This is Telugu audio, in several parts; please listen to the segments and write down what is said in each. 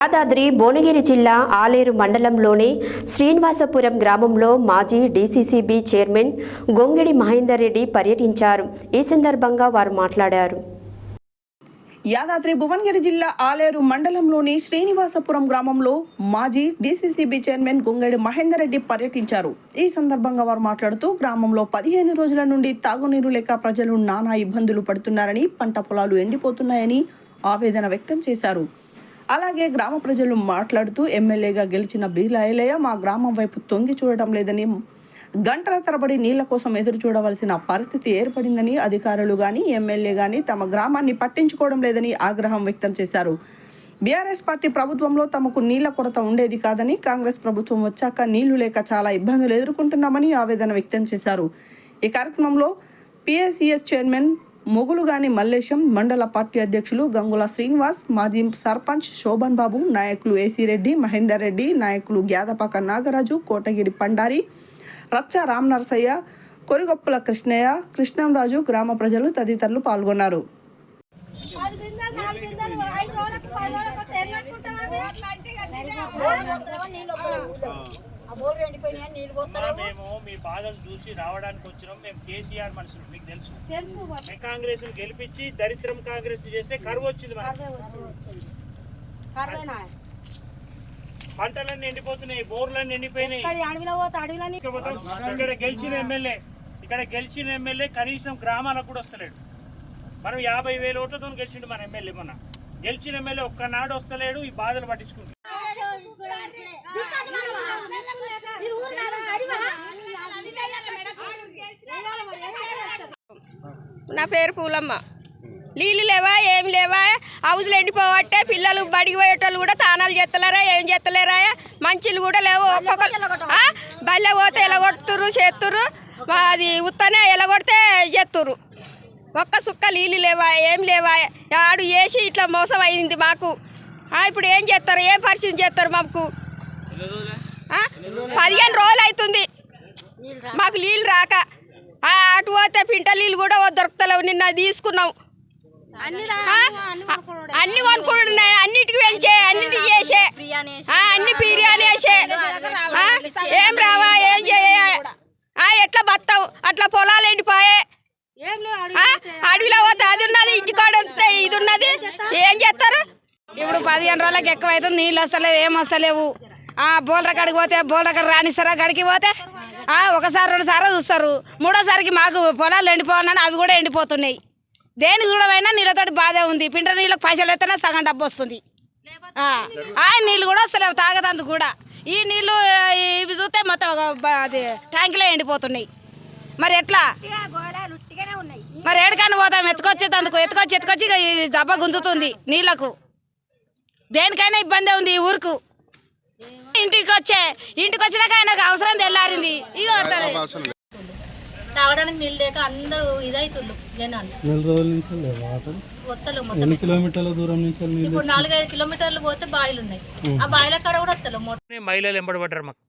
యాదాద్రి భువనగిరి జిల్లా ఆలేరు మండలంలోని శ్రీనివాసపురం గ్రామంలో మాజీ డీసీసీబీ చైర్మన్ గొంగిడి మహేందర్ రెడ్డి పర్యటించారు. ఈ సందర్భంగా వారు మాట్లాడారు. యాదాద్రి భువనగిరి జిల్లా ఆలేరు మండలంలోని శ్రీనివాసపురం గ్రామంలో మాజీ డీసీసీబీ చైర్మన్ గొంగడి మహేందర్ రెడ్డి పర్యటించారు. ఈ సందర్భంగా వారు మాట్లాడుతూ గ్రామంలో పదిహేను రోజుల నుండి తాగునీరు లేక ప్రజలు నానా ఇబ్బందులు పడుతున్నారని పంట పొలాలు ఎండిపోతున్నాయని ఆవేదన వ్యక్తం చేశారు. అలాగే గ్రామ ప్రజలు మాట్లాడుతూ ఎమ్మెల్యేగా గెలిచిన బీర్లా ఐలయ్య మా గ్రామం వైపు తొంగి చూడటం లేదని గంటల తరబడి నీళ్ళ కోసం ఎదురు చూడవలసిన పరిస్థితి ఏర్పడిందని అధికారులు కానీ ఎమ్మెల్యే కానీ తమ గ్రామాన్ని పట్టించుకోవడం లేదని ఆగ్రహం వ్యక్తం చేశారు. బీఆర్ఎస్ పార్టీ ప్రభుత్వంలో తమకు నీళ్ళ కొరత ఉండేది కాదని కాంగ్రెస్ ప్రభుత్వం వచ్చాక నీళ్ళు లేక చాలా ఇబ్బందులు ఎదుర్కొంటున్నామని ఆవేదన వ్యక్తం చేశారు. ఈ కార్యక్రమంలో పిఎస్సిఎస్ చైర్మన్ మొగులుగాని మల్లేశం మండల పార్టీ అధ్యక్షులు గంగుల శ్రీనివాస్ మాజీ సర్పంచ్ శోభన్ బాబు నాయకులు ఏసీ రెడ్డి మహేందర్ రెడ్డి నాయకులు గ్యాదపాక నాగరాజు కోటగిరి పండారి రచ్చ రామ్ నరసయ్య కొరిగొప్పల కృష్ణయ్య కృష్ణంరాజు గ్రామ ప్రజలు తదితరులు పాల్గొన్నారు. మేము మీ బాధలు చూసి రావడానికి వచ్చినాం. మేము కేసీఆర్ మనుషులు మీకు తెలుసు. కాంగ్రెస్ గెలిపించి దరిద్రం కాంగ్రెస్ చేస్తే కరువు వచ్చింది? పంటలన్నీ ఎండిపోతున్నాయి బోర్లన్నీ ఎండిపోయినాయి. ఇక్కడ గెలిచిన ఎమ్మెల్యే ఇక్కడ గెలిచిన ఎమ్మెల్యే కనీసం గ్రామాలకు కూడా వస్తలేడు. మనం యాభై వేల ఓట్లతో గెలిచిండు మన ఎమ్మెల్యే మొన్న. గెలిచిన ఎమ్మెల్యే ఒక్కనాడు వస్తలేడు ఈ బాధలు పట్టించుకుంటాడు నా పేరు పూలమ్మ. నీళ్ళు లేవా? ఏం లేవా? హౌజులు ఎండిపోవట్టే పిల్లలు బడికి పోయేటోళ్ళు కూడా తానాలు చేస్తలేరా ఏం చేస్తలేరా మంచిలు కూడా లేవు. ఒక్కొక్క బల్లె పోతే ఎలగొట్టురు చేస్తురు అది ఉత్తనే ఎలగొడితే చేస్తురు ఒక్క సుక్క నీళ్ళు లేవా? ఏం లేవా? ఆడు వేసి ఇట్లా మోసం అయింది మాకు. ఇప్పుడు ఏం చేస్తారు ఏం పరిస్థితి చేస్తారు మాకు? పదిహేను రోజులు అవుతుంది. మాకు నీళ్ళు రాక. అటు పోతే పింట నీళ్ళు కూడా దొరుకుతలేవు. నిన్న తీసుకున్నాం ఆ? అన్ని కొనుక్కుంటున్నాయి అన్నిటికి పెంచే అన్నిటికి చేసే. ఆ, అన్ని బిర్యానీ వేసే? ఏం రావా ఏం చేయ? ఆ, ఎట్లా బతాం అట్లా పొలాలు ఎండిపోయే? అడవిలో పోతే అది ఉన్నది ఇంటికాడ వస్తే ఇది ఉన్నది. ఏం చేస్తారు? ఇప్పుడు పదిహేను రోజులకి ఎక్కువ అవుతుంది నీళ్ళు వస్తలేవు ఏం వస్తలేవు. ఆ బోల్ర కాడికి పోతే బోల్ర కాడ రానిస్తారా గడికి పోతే? ఒకసారి రెండు సార్లు చూస్తారు. మూడోసారికి మాకు పొలాలు ఎండిపోవాలని అవి కూడా ఎండిపోతున్నాయి. దేనికి చూడమైనా నీళ్ళతోటి బాధే ఉంది. పింట నీళ్ళకి పైసలు ఎత్తనే సగం డబ్బు వస్తుంది. ఆ నీళ్ళు కూడా వస్తలేవు తాగదందుకు కూడా. ఈ నీళ్ళు ఇవి చూస్తే మొత్తం అది ట్యాంకులే ఎండిపోతున్నాయి. మరి ఎట్లా? మరి ఏడుకని పోతాం ఎత్తుకొచ్చేటందుకు ఎత్తుకొచ్చి ఎత్తుకొచ్చి దెబ్బ గుంజుతుంది నీళ్ళకు దేనికైనా ఇబ్బంది ఉంది ఈ ఊరుకు. ఇంటికి వచ్చే ఇంటికి వచ్చినాక ఆయనకు అవసరం తెల్లారింది. ఇక వస్తారు తాగడానికి నీళ్ళు లేక అందరూ ఇదైతుండ్రు జనాలు. నెల రోజుల నుంచి లేవా వాటర్ వత్తలు ఎన్ని కిలోమీటర్ల దూరం నుంచి నీళ్ళు ఇప్పుడు నాలుగైదు కిలోమీటర్లు పోతే ఉన్నాయి. ఆ కాడ కూడా వస్తలేవు మోటార్ మహిళలు ఎంబడబడ్డారు మాకు.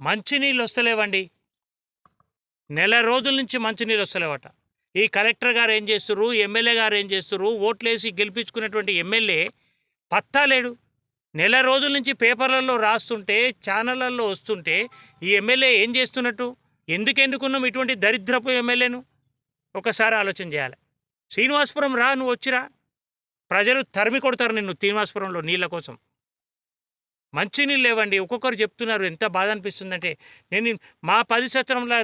మంచినీళ్ళు వస్తలేవండి. నెల రోజుల నుంచి మంచినీళ్ళు వస్తలేవట. ఈ కలెక్టర్ గారు ఏం చేస్తున్నారు ఎమ్మెల్యే గారు ఏం చేస్తున్నారు ఓట్లేసి గెలిపించుకున్నటువంటి ఎమ్మెల్యే పత్తా లేడు. నెల రోజుల నుంచి పేపర్లలో రాస్తుంటే ఛానళ్ళల్లో వస్తుంటే ఈ ఎమ్మెల్యే ఏం చేస్తున్నట్టు? ఎందుకు ఎన్నుకున్నాం ఇటువంటి దరిద్రపు ఎమ్మెల్యేను? ఒకసారి ఆలోచన చేయాలి. శ్రీనివాసపురం రా నువ్వు వచ్చిరా ప్రజలు తరిమి కొడతారు నిన్ను శ్రీనివాసపురంలో నీళ్ళ కోసం. మంచినీళ్ళు లేవండి. ఒక్కొక్కరు చెప్తున్నారు ఎంత బాధ అనిపిస్తుందంటే నేను మా పది సంవత్సరంలో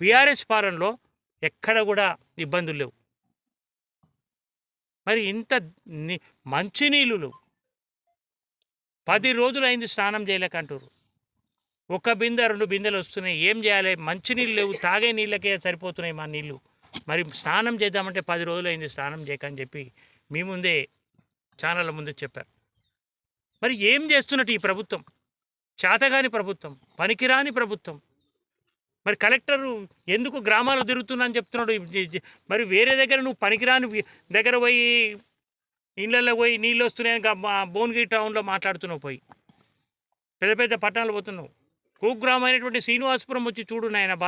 బీఆర్ఎస్ పాలనలో ఎక్కడ కూడా ఇబ్బందులు లేవు. మరి ఇంత మంచినీళ్ళు పది రోజులు అయింది స్నానం చేయలేకంటారు ఒక బిందె రెండు బిందెలు వస్తున్నాయి. ఏం చేయాలి? మంచినీళ్ళు లేవు. తాగే నీళ్ళకే సరిపోతున్నాయి మా నీళ్ళు. మరి స్నానం చేద్దామంటే పది రోజులు అయింది స్నానం చేయకని చెప్పి మీ ముందే ఛానళ్ళ ముందు చెప్పారు. మరి ఏం చేస్తున్నట్టు ఈ ప్రభుత్వం? చేతగాని ప్రభుత్వం పనికిరాని ప్రభుత్వం. మరి కలెక్టర్ ఎందుకు గ్రామాలు తిరుగుతున్నా అని చెప్తున్నాడు? మరి వేరే దగ్గర నువ్వు పనికిరాని దగ్గర పోయి ఇళ్ళల్లో పోయి నీళ్ళు వస్తున్నాయని భువనగిరి టౌన్లో మాట్లాడుతున్నావు పోయి. పెద్ద పెద్ద పట్టణాలు పోతున్నావు. కుగ్రామైనటువంటి శ్రీనివాసపురం వచ్చి చూడు నాయన